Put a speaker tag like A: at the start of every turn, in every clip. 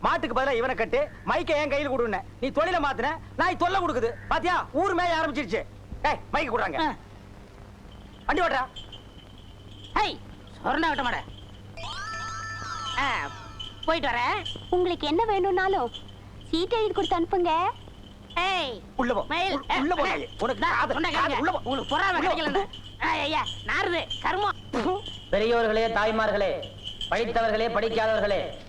A: மாட்டுக்கு பதிலா இவனை கட்டு மைக்க என் கையில் கொடுன்னு நீ தொழில மாத்துன நாய் தொல்லை கொடுக்குது. பாத்தியா? ஊர் மேய ஆரம்பிச்சிருச்சு. ஏய் மைக்கு கொடுறாங்க. வண்டி ஓட்டுறா
B: ஹை சொர்ணா விட்ட மாட போயிட்டு வரேன்.
C: உங்களுக்கு என்ன வேணும்னாலும் சீட் எழுதி கொடுத்து அனுப்புங்க.
B: ஏய்
A: உள்ள போ.
B: மயில்.
A: உள்ள- போ. உனக்கு காது- காது உள்ள போ.
B: உங்களுக்கு பொறாம. கிடைக்கல ஐயா நாருது கர்மம்.
D: பெரியோர்களே தாய்மார்களே படித்தவர்களே படிக்காதவர்களே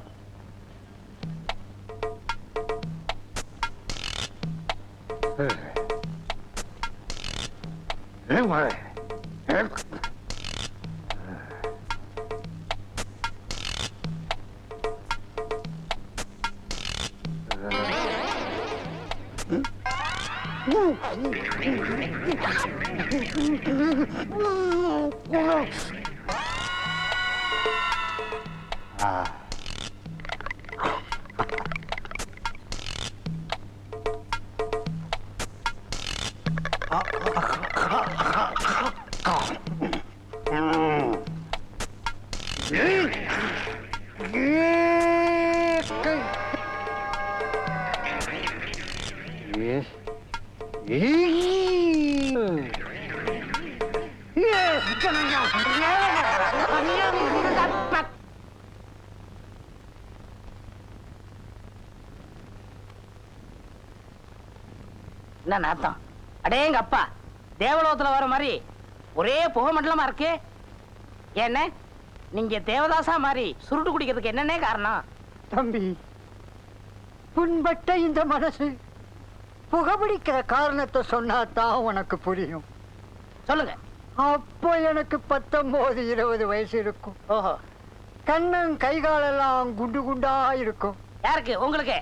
D: ಏ ಮಾಡ Ah.
B: என்ன நாத்தம் அடேங்க அப்பா. தேவலோகத்துல வர மாதிரி ஒரே புகை மண்டலமா இருக்கு. என்ன நீங்க தேவதாசா மாதிரி சுருட்டு குடிக்கிறதுக்கு என்னன்னே காரணம்?
E: தம்பி புண்பட்ட இந்த மனசு புகைப்பிடிக்கிற காரணத்தை சொன்னா தான் உனக்கு புரியும்.
B: சொல்லுங்க.
E: அப்போ எனக்கு பத்தொன்பது இருபது வயசு இருக்கும்.
B: ஓஹோ.
E: கண்ணன் கை காலெல்லாம் குண்டு குண்டா இருக்கும்.
B: யாருக்கு? உங்களுக்கு?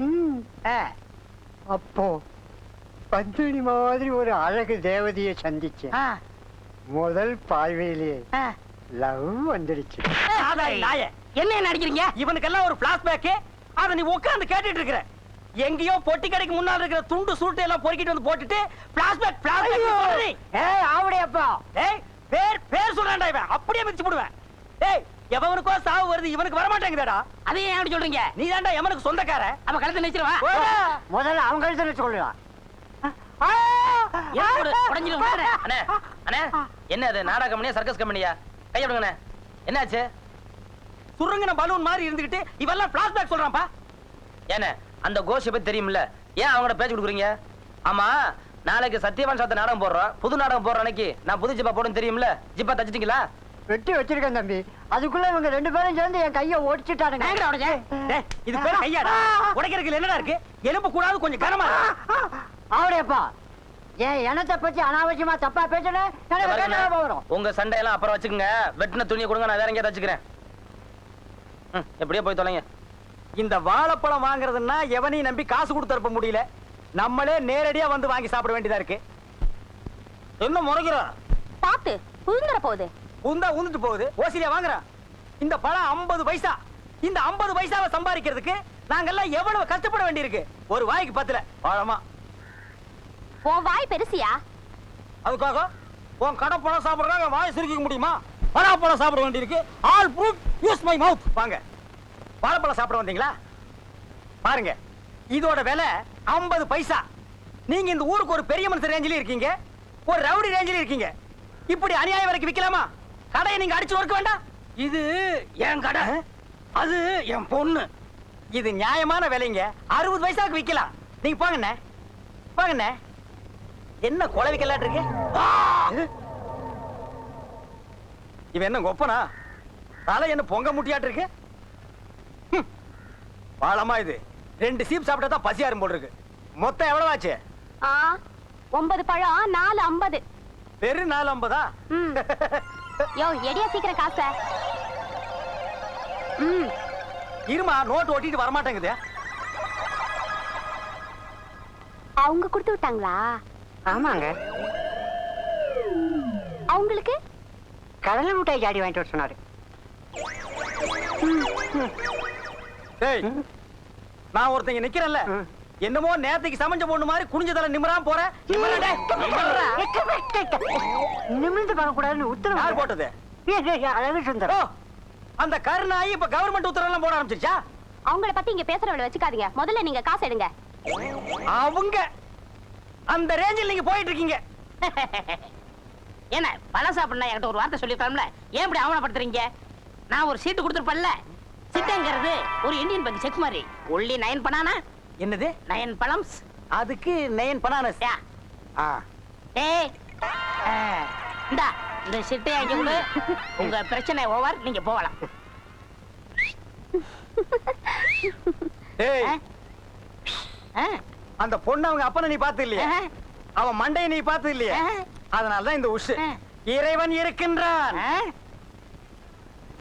E: அப்போ பந்தினி மாதிரி ஒரு அழகு தேவதையை சந்திச்சேன். முதல் பார்வையிலே
B: ஆ.
E: லவ் வந்துடுச்சு.
B: என்ன நடிக்கிறீங்க?
A: இவனுக்கெல்லாம் ஒரு பிளாஷ்பேக் அத நீ உட்கார்ந்து கேட்டுட்டு இருக்கிற. எங்கேயோ பொட்டி கடைக்கு முன்னால இருக்கிற துண்டு சூட்டை எல்லாம் பொறுக்கிட்டு வந்து போட்டுட்டு பிளாஷ்பேக் பிளாஷ்பேக்
E: ஏய் ஆவடையப்பா.
A: ஏய் பேர் பேர் சொல்றான்டா இவன். அப்படியே மிதிச்சு போடுவேன். ஏய் எவனுக்கோ சாவு வருது இவனுக்கு வர மாட்டேங்குதடா
B: அதையும் ஏன் அப்படி சொல்றீங்க?
A: நீ தான்டா எவனுக்கு சொந்தக்கார
B: அப்ப கழுத்து நினைச்சிருவா
E: முதல்ல சொல்லலாம்
B: உடஞ்சிடும்
D: அண்ணே அண்ணே என்ன அது? நாடக கம்பெனியா சர்க்கஸ் கம்பெனியா கைய விடுங்கண்ணே. என்னாச்சு?
A: சுருங்கின பலூன் மாதிரி இருந்துகிட்டு இவெல்லாம் பிளாஷ்பேக் சொல்றான்ப்பா.
D: ஏண்ணே அந்த கோஷை பத்தி தெரியும்ல? ஏன் அவங்களோட பேச்சு கொடுக்குறீங்க? ஆமா நாளைக்கு சத்யவான் சாத்த நாடகம் போடுறோம். புது நாடகம் போடுற அன்னைக்கு நான் புது ஜிப்பா போடுன்னு தெரியும்ல? ஜிப்பா தச்சிட்டீங்களா?
E: வெட்டி வச்சிருக்கேன் தம்பி. அதுக்குள்ள இவங்க ரெண்டு பேரும் சேர்ந்து என் கையை ஓடிச்சுட்டானுங்க
A: இது பேர் கையாடா? உடைக்கிறதுக்கு என்னடா இருக்கு? எலும்பு கூடாது கொஞ்சம் கனமா இருக்கு.
E: ஆவடையப்பா. என் இனத்தை பத்தி அனாவசியமா தப்பா பேசுன? வரும்.
D: உங்க சண்டையெல்லாம் அப்புறம் வச்சுக்கோங்க. வெட்டின துணியை கொடுங்க நான் வேற எங்கேயா தச்சுக்கிறேன் ம், எப்படியோ போய் தொலைங்க.
A: இந்த வாழைப்பழம் வாங்குறதுன்னா எவனையும் நம்பி காசு கொடுத்து அனுப்ப முடியல. நம்மளே நேரடியா வந்து வாங்கி சாப்பிட வேண்டியதா இருக்கு. என்ன முறைகிற
C: பாத்து புழுந்துற போகுது.
A: உந்தா உந்துட்டு போகுது. ஓசிரியா வாங்குறான் இந்த பழம் 50 பைசா. இந்த 50 பைசாவை சம்பாதிக்கிறதுக்கு நாங்கெல்லாம் எவ்வளவு கஷ்டப்பட வேண்டியிருக்கு. ஒரு வாய்க்கு பத்துல. பழமா
C: உன் வாய் பெருசியா?
A: அதுக்காக உன் கடை பழம் சாப்பிடுறாங்க வாய் சுருக்கிக்க முடியுமா? பழம் சாப்பிட வேண்டியிருக்கு. All proof use my mouth வாங்க. வாழைப்பழம் சாப்பிட வந்தீங்களா? பாருங்க இதோட விலை 50 பைசா. நீங்க இந்த ஊருக்கு ஒரு பெரிய மனுஷன் ரேஞ்சில இருக்கீங்க ஒரு ரவுடி ரேஞ்சில இருக்கீங்க. இப்படி அநியாய வரைக்கும் விக்கலாமா? கடையை நீங்க அடிச்சு ஒர்க்க வேண்டாம்.
B: இது என் கடை. அது என் பொண்ணு.
A: இது நியாயமான விலைங்க. அறுபது பைசாக்கு விக்கலாம். நீங்க போங்கண்ணே போங்கண்ணே என்ன கொலை விக்கலாட்டு இருக்கு? இவன் என்ன கொப்பனா தலை என்ன பொங்க முட்டியாட்டு இருக்கு. பாலமா இது. ரெண்டு சீப் சாப்பிட்டா தான் பசியாரும் போல் இருக்கு மொத்தம் எவ்வளவு ஆச்சு
C: ஆ ஒன்பது பழம் நாலு ஐம்பது.
A: வெறும் நாலு ஐம்பதா?
C: ம். யோ எடியா சீக்கிரம் காச. ம்.
A: இருமா நோட்டு ஓட்டிட்டு வரமாட்டேங்குது.
C: அவங்க கொடுத்து விட்டாங்களா?
E: ஆமாங்க.
C: அவங்களுக்கு?
E: கடலை மிட்டாய் ஜாடி வாங்கிட்டு வர சொன்னாரு.
A: டேய் நான் ஒருத்தங்க நிக்கிறேன்ல. என்னமோ நேத்துக்கு சமைஞ்ச பொண்ணு மாதிரி குனிஞ்ச தலை நிமிராம நிமிர்றா.
E: நிமிர்ந்து பார்க்க கூடாதுன்னு உத்தரவு
A: யார் போட்டது.
E: அழகு சுந்தரம்.
A: அந்த கருணாயி இப்ப கவர்மெண்ட் உத்தரவு எல்லாம் போட ஆரம்பிச்சிருச்சா?
C: அவங்கள பத்தி இங்க பேசுறவள வச்சுக்காதீங்க. முதல்ல நீங்க காசு எடுங்க.
A: அவங்க அந்த ரேஞ்சில் நீங்க போயிட்டு இருக்கீங்க
B: என்ன பழம் சாப்பிடணும் என்கிட்ட ஒரு வார்த்தை சொல்லிருக்கலாம்ல ஏன் இப்படி அவமானப்படுத்துறீங்க? நான் ஒரு சீட்டு கொடுத்துருப்பேன்ல. சிட்டங்கிறது ஒரு இந்தியன் பேங்க் செக் மாதிரி ஒல்லி நயன் பனானா?
A: என்னது?
B: நயன் பழம்ஸ்.
A: அதுக்கு நயன் பனானஸ்.
B: யா.
A: ஆ.
B: ஏய் ஆ, இந்தா இந்த சிட்டை அங்க கொடு உங்க பிரச்சனை ஓவர் நீங்க போகலாம்.
A: டேய்.
B: ஆ? ஆ?
A: அந்த பொண்ணு அவங்க அப்பனை நீ பார்த்து இல்லையா? அவன் மண்டையை நீ பார்த்து இல்லையா
B: ஆ?
A: அதனால தான் இந்த உஷு.
B: ஆ.
A: இறைவன் இருக்கின்றான்?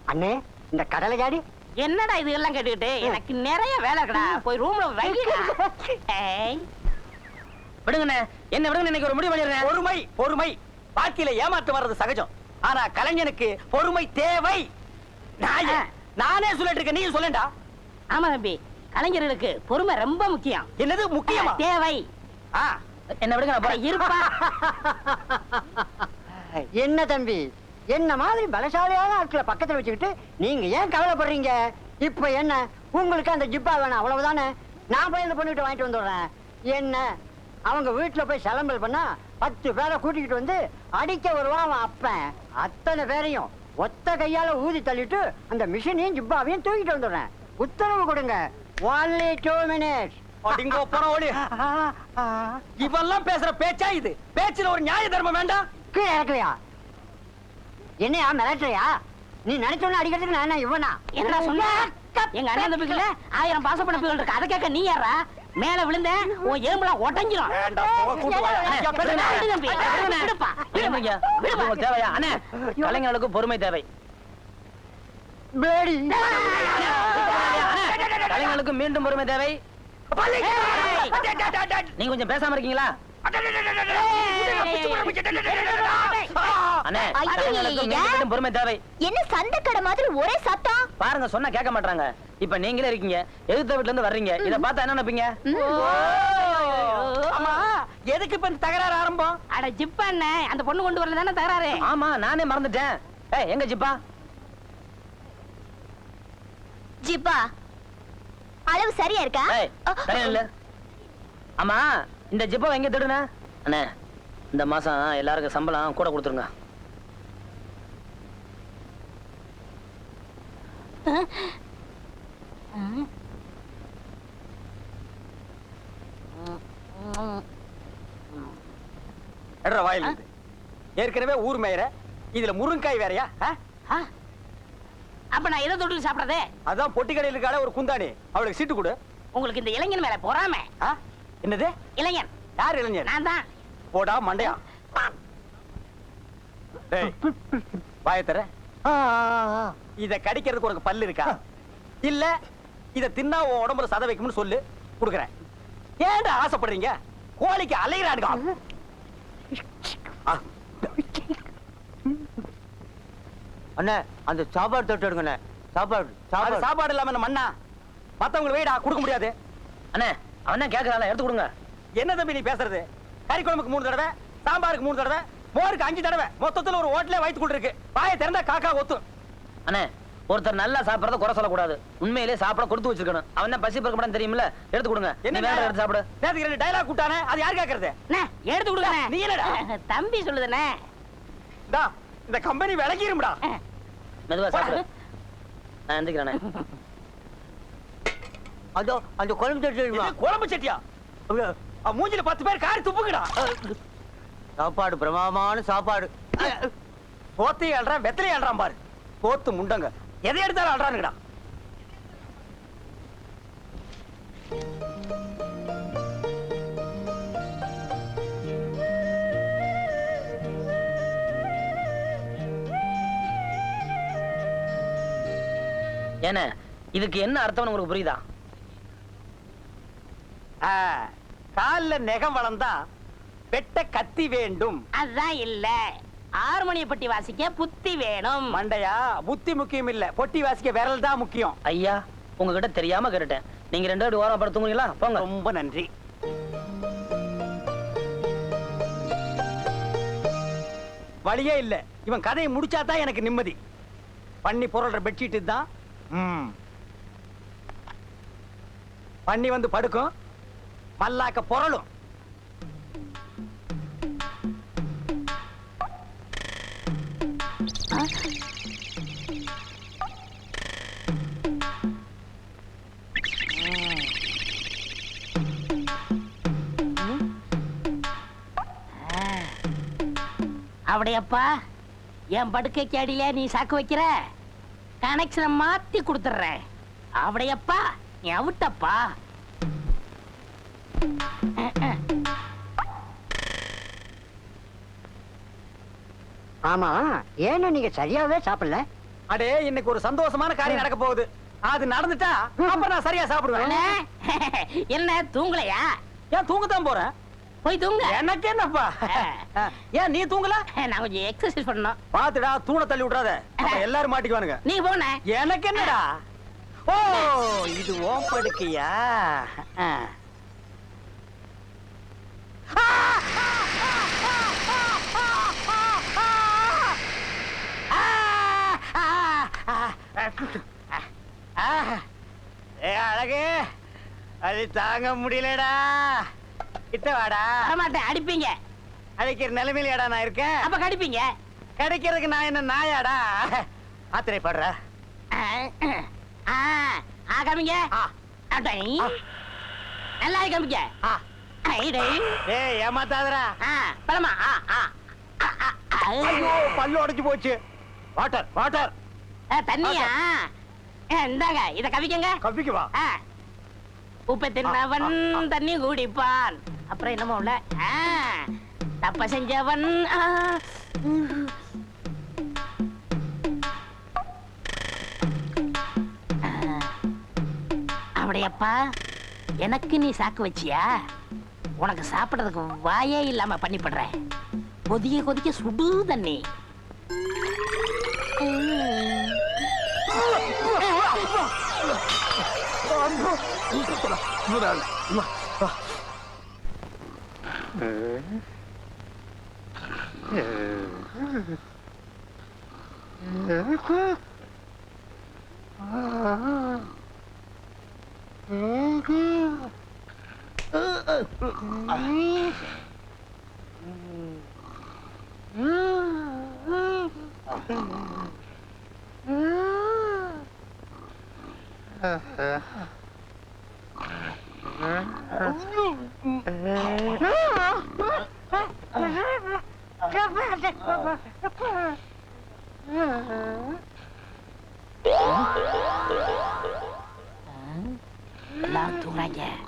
E: அண்ணே இந்த கடலை ஜாடி
B: என்னடா இது எல்லாம் கேட்டுக்கிட்டு எனக்கு நிறைய வேலை இருக்குடா. போய் ரூம்ல ஏய்.
D: விடுங்கண்ணே. என்ன விடுங்க இன்னைக்கு ஒரு முடிவு பண்ணிடுறேன்.
A: பொறுமை பொறுமை. வாழ்க்கையில ஏமாற்றம் வர்றது சகஜம். ஆனா கலைஞனுக்கு பொறுமை தேவை. நானே சொல்லிட்டு இருக்கேன். நீ சொல்லேன்டா.
B: ஆமா தம்பி. கலைஞர்களுக்கு பொறுமை ரொம்ப முக்கியம்.
A: என்னது முக்கியமா?
B: தேவை.
A: ஆ,
D: என்ன விடுங்க.
B: இருப்பா.
E: என்ன தம்பி? என்ன மாதிரி பலசாலியான ஆட்களை பக்கத்துல வச்சுக்கிட்டு நீங்க ஏன் கவலைப்படுறீங்க? இப்ப என்ன? உங்களுக்கு அந்த ஜிப்பா வேணும் அவ்வளவுதானே? நான் போய் இந்த பொண்ணுகிட்ட வாங்கிட்டு வந்துடுறேன். என்ன? அவங்க வீட்டுல போய் சலம்பல் பண்ணா பத்து பேரை கூட்டிக்கிட்டு வந்து அடிக்க வருவான் அவன் அப்பன். அத்தனை பேரையும் ஒத்த கையால ஊதி தள்ளிட்டு அந்த மிஷினையும் ஜிப்பாவையும் தூக்கிட்டு வந்துடுறேன். உத்தரவு கொடுங்க. ஒன்லி டூ மினிட்ஸ்
A: அடிங்கோ போன ஓடி இவெல்லாம் பேசுற பேச்சா இது? பேச்சுல ஒரு நியாய தர்மம் வேண்டாம்?
E: கீழே இறக்கலையா என்னையா மிரட்டுறியா? நீ நினைச்சோன்னு அடிக்கிறதுக்கு நான் இவனா?
B: என்னடா சொன்ன? எங்க அண்ணன் தம்பிக்குள்ள ஆயிரம் பாசப்படப்புகள் இருக்கு அதை கேட்க நீ யாரா மேல விழுந்தேன் உன் உடஞ்சிரும்
D: தேவையா? அண்ணே கலைஞர்களுக்கு பொறுமை தேவை. கலைஞர்களுக்கு மீண்டும் பொறுமை தேவை. நீங்க கொஞ்சம் பேசாம இருக்கீங்களா? பொறுமை தேவை.
C: என்ன சண்டை மாதிரி ஒரே சத்தம்?
D: பாருங்க சொன்னா கேட்க மாட்டாங்க. இப்ப நீங்களே இருக்கீங்க. எதிர்த்த வீட்டுல இருந்து வர்றீங்க. இத பார்த்தா என்ன நினைப்பீங்க?
A: எதுக்கு இப்ப தகராறு ஆரம்பம்?
B: அட ஜிப்பா அந்த பொண்ணு கொண்டு வரல தானே தகராறு?
D: ஆமா நானே மறந்துட்டேன். ஏய் எங்க ஜிப்பா?
C: ஜிப்பா அளவு சரியா இருக்கா?
D: ஏய் சரியா இல்ல. ஆமா இந்த ஜிப்பா எங்க திடுன அண்ணே இந்த மாசம் எல்லாருக்கும் சம்பளம் கூட கொடுத்துருங்க.
A: எட்ரா வாயில். ஏற்கனவே ஊர் மேயற இதுல முருங்காய் வேறயா?
B: அப்ப நான் எதை தொட்டு சாப்பிடறதே?
A: அதான் பொட்டி கடையில் இருக்காளே ஒரு குந்தாணி. அவளுக்கு சீட்டு கொடு.
B: உங்களுக்கு இந்த இளைஞன் மேல பொறாம?
A: என்னது?
B: இளைஞன்.
A: யார் இளைஞர்
B: நான் தான்.
A: போடா மண்டையா? டேய் வாய தர இத கடிக்கிறதுக்கு உனக்கு பல்லு இருக்கா? இல்ல இத தின்னா உன் உடம்புல சத வைக்கும்னு சொல்லு. குடுக்குறேன். ஏன்டா ஆசைப்படுறீங்க? கோழிக்கு அலைகிறானுங்க ஆ.
E: அண்ணே அந்த சாப்பாடு தொட்டு எடுங்கண்ணே. சாப்பாடு
A: அது சாப்பாடு. இல்லாம மண்ணா? மத்தவங்களுக்கு வெயிடா கொடுக்க முடியாது.
D: அண்ணே அவன் தான் எடுத்து கொடுங்க.
A: என்ன தம்பி நீ பேசுறது? கறி குழம்புக்கு மூணு தடவை சாம்பாருக்கு மூணு தடவை மோருக்கு அஞ்சு தடவை. மொத்தத்துல ஒரு ஹோட்டலே வயிற்று கொண்டு இருக்கு வாயை திறந்தா காக்கா ஒத்தும்
D: அண்ணே ஒருத்தர் நல்லா சாப்பிடறத குறை சொல்லக்கூடாது. உண்மையிலே சாப்பிட கொடுத்து வச்சிருக்கணும். அவன் தான் பசி பறக்க மாட்டான்னு தெரியுமில்ல? எடுத்து கொடுங்க.
A: என்ன
D: வேற எடுத்து சாப்பிடு.
A: நேத்துக்கு ரெண்டு டைலாக் கூட்டானே அது யார் கேக்குறது?
B: அண்ணே, எடுத்து கொடுங்க.
A: நீ என்னடா?
B: தம்பி சொல்லுதுண்ணே.
A: டா இந்த கம்பெனி விளங்கிரும்டா
D: மெதுவா சாப்பிடு. நான் எந்திரிக்கிறேண்ணே
E: அதோ அந்த குழம்பு
A: இது குழம்பு சட்டியா? மூஞ்சில பத்து பேர் காரி துப்புக்குடா.
E: சாப்பாடு பிரமாதமான சாப்பாடு.
A: போத்தை அல்றான் வெத்தலை அல்றான் பாரு. போத்து முண்டங்க. எதை எடுத்தாலும் அல்றானுங்கடா
D: ஏண்ணே இதுக்கு என்ன அர்த்தம்னு உங்களுக்கு புரியுதா?
A: கால்ல நெகம் வளர்ந்தா வெட்ட கத்தி வேண்டும்.
B: அதான் இல்ல. ஆறுமணிய பட்டி வாசிக்க புத்தி வேணும்.
A: மண்டையா புத்தி முக்கியம் இல்ல. பொட்டி வாசிக்க விரல் தான் முக்கியம்.
D: ஐயா உங்ககிட்ட தெரியாம கேட்டுட்டேன். நீங்க ரெண்டு பேரும் ஓரம் படுத்து தூங்குறீங்களா? போங்க.
A: ரொம்ப நன்றி. வழியே இல்ல. இவன் கதையை முடிச்சாதான் எனக்கு நிம்மதி. பண்ணி புரள்ற பெட்ஷீட் தான். பண்ணி வந்து படுக்கும். பல்லாக்க பொருளும்
B: அப்படியப்பா? என் படுக்கைக்கு அடியில நீ சாக்கு வைக்கிற? கனெக்ஷனை மாத்தி கொடுத்துட்றேன். அப்படியப்பா? நீ அவுட்டப்பா.
E: ஆமா ஏன்னா நீங்க சரியாவே சாப்பிடல?
A: அடே இன்னைக்கு ஒரு சந்தோஷமான காரியம் நடக்க போகுது. அது நடந்துட்டா அப்ப நான் சரியா சாப்பிடுவேன்.
B: என்ன தூங்கலையா?
A: ஏன் தூங்கத்தான் போறேன்?
B: போய் தூங்க.
A: எனக்கு என்னப்பா? ஏன் நீ தூங்கல?
B: நான் கொஞ்சம் எக்ஸசைஸ் பண்ணணும்.
A: பாத்துடா தூண தள்ளி விட்றாத எல்லாரும் மாட்டிக்குவானுங்க.
B: நீ போன.
A: எனக்கு என்னடா? ஓ இது ஓம் படுக்கையா? அழகு அது தாங்க முடியலடா. கிட்ட வாடா.
B: வரமாட்டேன் அடிப்பீங்க.
A: அழைக்கிற நிலைமையிலடா நான் இருக்கேன்?
B: அப்ப கடிப்பீங்க.
A: கிடைக்கிறதுக்கு நான் என்ன நாயாடா? ஆத்திரைப்படுற
B: ஆ, ஆ, காமிங்க. நல்லா. ஐடை.
A: ஏய் ஏமாத்தாதடா.
B: பலமா.
A: ஐயோ பல்லு உடைஞ்சு போச்சு. Water water.
B: தண்ணியா? இந்தாங்க இத கவிக்கங்க.
A: கவ்விக்கு வா
B: ஆ. உப்பை தின்னவன். தண்ணி குடிப்பான். அப்புறம் என்னமோ உள்ள? தப்ப செஞ்சவன். அப்படியப்பா எனக்கு நீ சாக்கு வச்சியா? உனக்கு சாப்பிடுறதுக்கு வாயே இல்லாம பண்ணி படுறேன் கொதிக்க கொதிக்க சுடு தண்ணி ம். எல்லாரும் தூங்குறாங்க ஆ.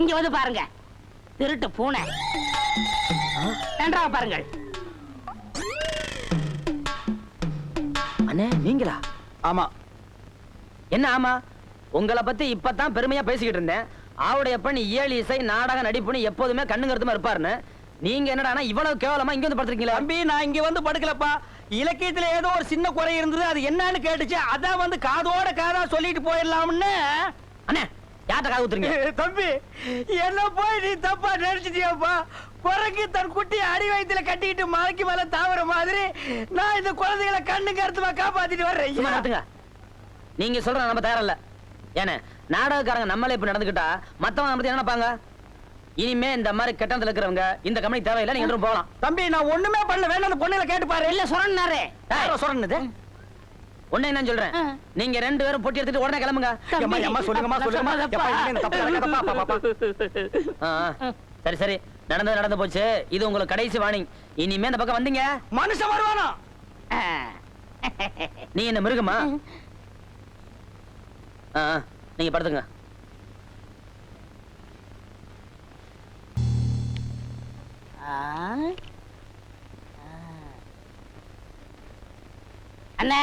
B: இங்க வந்து பாருங்க. திருட்டு பூனை. நன்றாக பாருங்கள்.
D: அண்ணே நீங்களா?
A: ஆமா.
D: என்ன ஆமா? உங்களை பத்தி இப்பதான் பெருமையா பேசிக்கிட்டு இருந்தேன். ஆவுடையப்பன் இயல் இசை நாடக நடிப்புன்னு எப்போதுமே கண்ணும் கருத்துமா இருப்பாருன்னு. நீங்க என்னடானா இவ்வளவு கேவலமா இங்க வந்து படுத்துருக்கீங்களா?
A: தம்பி நான் இங்க வந்து படுக்கலப்பா. இலக்கியத்துல ஏதோ ஒரு சின்ன குறை இருந்தது அது என்னன்னு கேட்டுச்சு. அதான் வந்து காதோட காதா சொல்லிட்டு போயிடலாம்னு.
D: அண்ணே யார்கிட்ட காது ஊத்துறீங்க
A: தம்பி என்ன போய் நீ தப்பா நினைச்சிட்டியாப்பா? குரங்கு தன் குட்டி அடி வயித்துல கட்டிக்கிட்டு மலைக்கு மேல தாவற மாதிரி நான் இந்த குழந்தைகளை கண்ணு கருத்துமா காப்பாத்திட்டு வர்றேன்.
D: நீங்க சொல்ற நம்ம தயாரில்ல ஏன்னு நாடகக்காரங்க நம்மளே இப்ப நடந்துக்கிட்டா மத்தவங்க நம்ம என்ன நினைப்பாங்க? இனிமே இந்த மாதிரி கட்டணத்துல இருக்கிறவங்க இந்த கம்பெனி தேவையில்லை நீங்க போகலாம்.
A: தம்பி நான் ஒண்ணுமே பண்ணல. வேணா அந்த பொண்ணுல கேட்டு பாரு.
B: இல்ல
A: யாரோ சொன்னது
D: ஒண்ணு என்ன சொல்றேன். நீங்க ரெண்டு பேரும் பொட்டி எடுத்துட்டு உடனே கிளம்புங்க. சரி சரி. நடந்தது நடந்து போச்சு. இது உங்களுக்கு கடைசி வார்னிங் இனிமே இந்த பக்கம் வந்தீங்க.
A: மனுஷன் வருவானா?
D: நீ என்ன மிருகமா? ஆ, ஆ. நீங்க படுத்துங்க.
B: அண்ணே.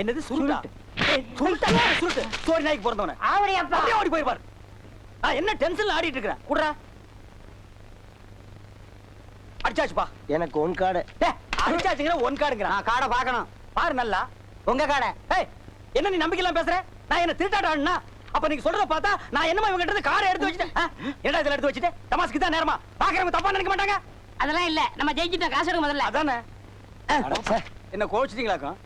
A: என்னது சுருட்டா? ஏய், சுருட்டா. சுருட்டு. சோரி நாய்க்கு பிறந்தவன.
E: ஆவடியப்பா.
A: அப்படியே ஓடி போயிருப்பாரு நான் என்ன டென்ஷன்ல ஆடிட்டு இருக்கிறேன் குடுறா. அடிச்சாச்சுப்பா.
E: எனக்கு ஒன் கார்டு
A: டேய் அடிச்சாச்சுங்கிற ஒன் கார்டுங்கிறான்
E: நான் காடை பார்க்கணும்.
A: பாரு நல்லா.
E: உங்க காடை.
A: ஏய் என்ன நீ நம்பிக்கையிலாம் பேசுற? நான் என்ன திருட்டாட்டம் ஆடுனா? அப்ப நீங்க சொல்றத பார்த்தா நான் என்னமா இவங்க கிட்ட காரை எடுத்து வச்சுட்டேன்? என்னடா இதுல எடுத்து வச்சுட்டு? தமாஸ்க்கு தான் நேரமா. பாக்குறவங்க தப்பா நினைக்க மாட்டாங்க.
B: அதெல்லாம் இல்ல. நம்ம ஜெயிச்சிட்டோம். காசு எடுக்க முதல்ல.
A: அதானே. என்ன கோவிச்சிட்டீங்களாக்கும்?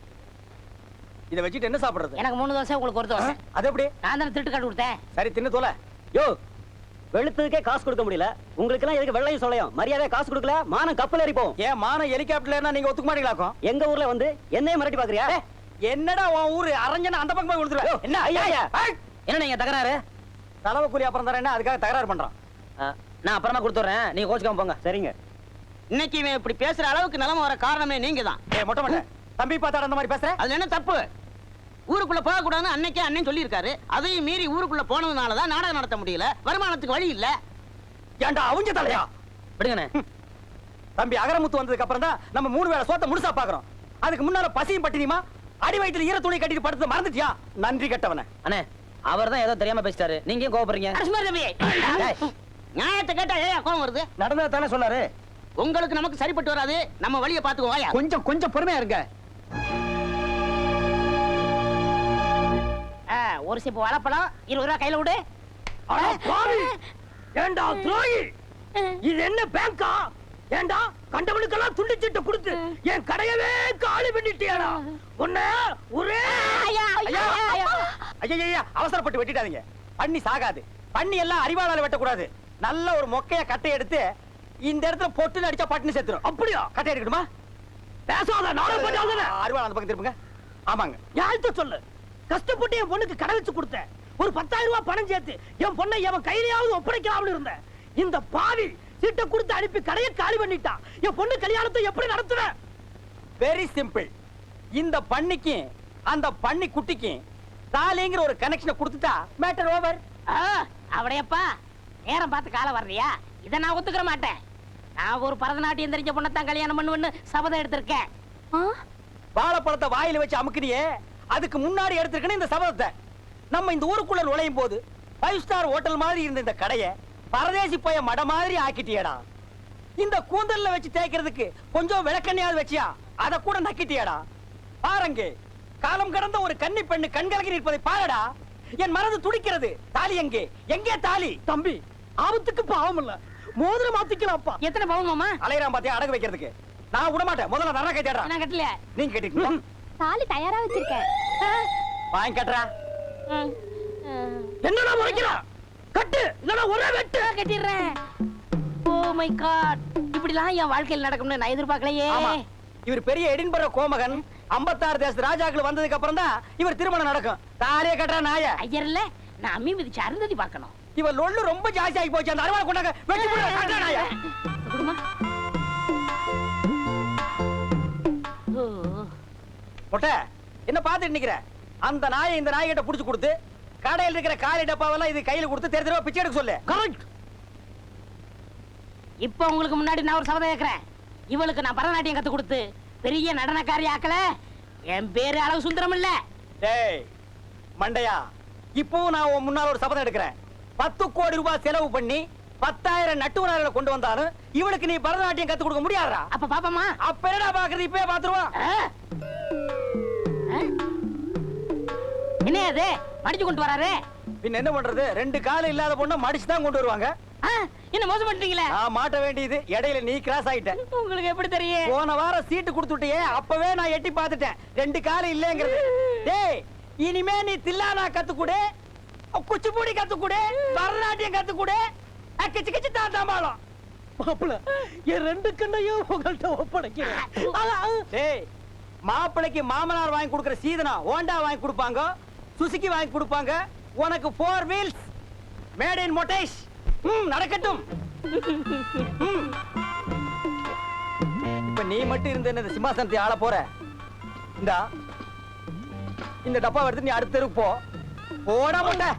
A: இத வச்சுட்டு என்ன சாப்பிடுறது?
B: எனக்கு மூணு தோசை உங்களுக்கு ஒரு தோசை.
A: அது எப்படி?
B: நான் தானே திருட்டு காட்டு கொடுத்தேன்.
A: சரி தின்னு தோல.
E: யோ வெளுத்ததுக்கே காசு கொடுக்க முடியல. உங்களுக்கு எல்லாம் எதுக்கு வெள்ளையும் சொல்லையும் மரியாதை காசு கொடுக்கல மானம் கப்பல் போகும்
A: ஏன் மான ஹெலிகாப்டர்ல நீங்க ஒத்துக்க மாட்டீங்களாக்கும்
E: எங்க ஊர்ல வந்து என்னையும் மிரட்டி பாக்குறியா?
A: என்னடா உன் ஊரு? அரஞ்சனா அந்த பக்கம் போய் கொடுத்துருவேன் என்ன? ஐயா
D: என்ன நீங்க தகராறு?
A: தலைவ கூலி அப்புறம் தரேன் அதுக்காக தகராறு பண்றான்.
D: நான் அப்புறமா கொடுத்துட்றேன். நீங்க கோச்சுக்காம போங்க.
E: சரிங்க.
F: இன்னைக்கு இவன் இப்படி பேசுற அளவுக்கு நிலைமை வர காரணமே நீங்க தான்
A: மொட்டை மொட்டை. தம்பி பார்த்தா அந்த மாதிரி பேசுற?
F: அதுல என்ன தப்பு? ஊருக்குள்ள போக கூடாதுன்னு அன்னைக்கே அண்ணன் சொல்லியிருக்காரு. அதையும் மீறி ஊருக்குள்ள போனதுனால தான் நாடகம் நடத்த முடியல. வருமானத்துக்கு வழி இல்ல.
A: ஏன்டா அவங்க தலையா?
D: விடுங்கண்ணே.
A: தம்பி அகரமுத்து வந்ததுக்கு அப்புறம் தான் நம்ம மூணு வேளை சோத்த முழுசா பாக்குறோம். அதுக்கு முன்னால பசியும் பட்டினியுமா? அடி வயித்துல ஈர துணி கட்டிட்டு படுத்து மறந்துட்டியா? நன்றி கெட்டவன.
D: அண்ணே அவர் தான் ஏதோ தெரியாம பேசிட்டாரு. நீங்க டேய்,
F: நியாயத்தை கேட்டா ஏன் கோவம் வருது?
A: நடந்தது தானே சொன்னாரு.
F: உங்களுக்கு நமக்கு சரிப்பட்டு வராது. நம்ம வழியை பாத்துக்குவோம்
A: கொஞ்சம் கொஞ்சம் பொறுமையா இருங்க.
B: ஒரு சிப்பு வாழைப்பழம் இருபது ரூபா கையில விடு
A: ஏண்டா துரோகி? இது என்ன பேங்கா? ஏண்டா கண்டவனுக்கெல்லாம் துண்டு சீட்டை கொடுத்து என் கடையவே காலி பண்ணிட்டியாடா. உன்ன ஒரே
B: ஐயா,
A: அவசரப்பட்டு வெட்டிடாதீங்க. பண்ணி சாகாது. பண்ணி எல்லாம் அறிவாளால வெட்டக்கூடாது. நல்ல ஒரு மொக்கைய கட்டை எடுத்து இந்த இடத்துல பொட்டுன்னு அடிச்சா பட்டுன்னு செத்துரும் அப்படியா? கட்டை எடுக்கணுமா பேசாத நானும் பண்ணாத அறிவாள் அந்த பக்கம் திருப்புங்க. ஆமாங்க. யார்கிட்ட சொல்லு. கஷ்டப்பட்டு என் பொண்ணுக்கு கடை வச்சு கொடுத்தேன் ஒரு பத்தாயிரம் ரூபாய் பணம் சேர்த்து என் பொண்ணை எவன் கையிலையாவது ஒப்படைக்கலாம்னு இருந்தேன். இந்த பாவி சீட்டை கொடுத்து அனுப்பி கடையை காலி பண்ணிட்டான். என் பொண்ணு கல்யாணத்தை எப்படி நடத்துவேன் வெரி சிம்பிள் இந்த பண்ணிக்கு அந்த பண்ணி குட்டிக்கு தாலிங்கிற ஒரு கனெக்ஷனை கொடுத்துட்டா மேட்டர் ஓவர்
B: ஆ, அவடையப்பா நேரம் பார்த்து காலம் வர்றியா? இதை நான் ஒத்துக்கிற மாட்டேன். நான் ஒரு பரதநாட்டியம் தெரிஞ்ச பொண்ணத்தான் கல்யாணம் பண்ணுவேன்னு சபதம் எடுத்திருக்கேன்.
C: ஆ
A: வாழைப்பழத்தை வாயில வச்சு அமுக்குறியே அதுக்கு முன்னாடி எடுத்திருக்கணும் இந்த சபதத்தை. நம்ம இந்த ஊருக்குள்ள நுழையும் போது ஃபைவ் ஸ்டார் ஹோட்டல் மாதிரி இருந்த இந்த கடையை பரதேசி போய மட மாதிரி ஆக்கிட்டியடா. இந்த கூந்தல்ல வச்சு தேய்க்கிறதுக்கு கொஞ்சம் விளக்கண்ணையாவது வச்சியா? அத கூட நக்கிட்டியடா. பாருங்க காலம் கடந்த ஒரு கன்னி பெண்ணு கண்கலகி நிற்பதை பாருடா. என் மனது துடிக்கிறது. தாலி எங்கே? எங்கே தாலி? தம்பி ஆபத்துக்கு பாவம் இல்ல. மோதிரம் மாத்திக்கலாம்ப்பா.
B: எத்தனை பவுன் மாமா?
A: அலையறான் பாத்தியா அடகு வைக்கிறதுக்கு. நான் விட மாட்டேன் முதல்ல நரக தேடுறா
B: நான் கட்டல
A: நீங்க கேட்டீங்களா
C: தாலி தயாரா வச்சிருக்கேன்.
A: வாங்கி கட்டுறா. என்னடா முறைக்கிறா? கட்டு. இல்லனா ஒரே வெட்டு.
B: கட்டிடுறேன். ஓ மை காட் இப்படிலாம் என் வாழ்க்கையில் நடக்கும்னு நான் எதிர்பார்க்கலையே.
A: இவர் பெரிய எடின்பர கோமகன். 56 தேச ராஜாக்கள் வந்ததுக்கு அப்புறம் தான் இவர் திருமணம் நடக்கும். தாலிய கட்டுறா நாய.
B: ஐயர் இல்ல நான் அம்மி மிதிச்சு அருந்ததி பார்க்கணும்.
A: இவர் லொள்ளு ரொம்ப ஜாஸ்தி ஆகி போச்சு. அந்த அருவாளை கொண்டாங்க வெட்டி போடுறா. கட்டுறா நாய. மொட்டை என்ன பாத்துட்டு நிக்கிற? அந்த நாயை இந்த நாய்கிட்ட புடிச்சு கொடுத்து கடையில் இருக்கிற காலி டப்பாவெல்லாம் இது கையில கொடுத்து தெரு தெருவா பிச்சை எடுக்க சொல்லு. கரெக்ட்
B: இப்போ உங்களுக்கு முன்னாடி நான் ஒரு சபதம் கேட்கிறேன் இவளுக்கு நான் பரதநாட்டியம் கத்து கொடுத்து பெரிய நடனக்காரி ஆக்கல. என் பேரு அழகு சுந்தரம் இல்ல.
A: டேய் மண்டையா இப்பவும் நான் உன் முன்னால ஒரு சபதம் எடுக்கிறேன். பத்து கோடி ரூபாய் செலவு பண்ணி பத்தாயிரம் நட்டுவனார்களை கொண்டு வந்தாலும் இவளுக்கு நீ பரதநாட்டியம் கத்து கொடுக்க முடியாதா?
B: அப்ப பாப்பமா.
A: அப்ப என்னடா பாக்குறது? இப்பவே பாத்துருவான்
B: என்ன அது மடிச்சு கொண்டு வராரு?
A: பின்ன என்ன பண்றது? ரெண்டு காலம் இல்லாத பொண்ணை மடிச்சு தான் கொண்டு வருவாங்க.
B: என்ன மோசம் பண்ணிட்டீங்களே?
A: நான் மாட்ட வேண்டியது இடையில நீ கிராஸ் ஆயிட்ட.
B: உங்களுக்கு எப்படி தெரியும்?
A: போன வாரம் சீட்டு கொடுத்துட்டியே அப்பவே நான் எட்டி பார்த்துட்டேன். ரெண்டு காலம் இல்லைங்கிறது. டேய் இனிமே நீ தில்லானா கத்துக்குடு. குச்சிப்பூடி கத்துக்குடு. பரதநாட்டியம் கத்துக்குடு. கிச்சு கிச்சு தான் தாம்பாளம்.
G: மாப்பிள என் ரெண்டு கண்ணையும் உங்கள்கிட்ட ஒப்படைக்கிறேன்.
A: டேய் மாப்பிளைக்கு மாமனார் வாங்கி கொடுக்கிற சீதனா ஹோண்டா வாங்கி கொடுப்பாங்க சுசுக்கி வாங்கி கொடுப்பாங்க உனக்கு ஃபோர் வீல்ஸ் மேட் இன் மொட்டேஷ் ம் நடக்கட்டும். இப்ப நீ மட்டும் இருந்த இந்த சிம்மாசனத்தை ஆள போற? இந்தா. இந்த டப்பா எடுத்து நீ அடுத்த தெருவுக்கு போ. போட மொட்டை.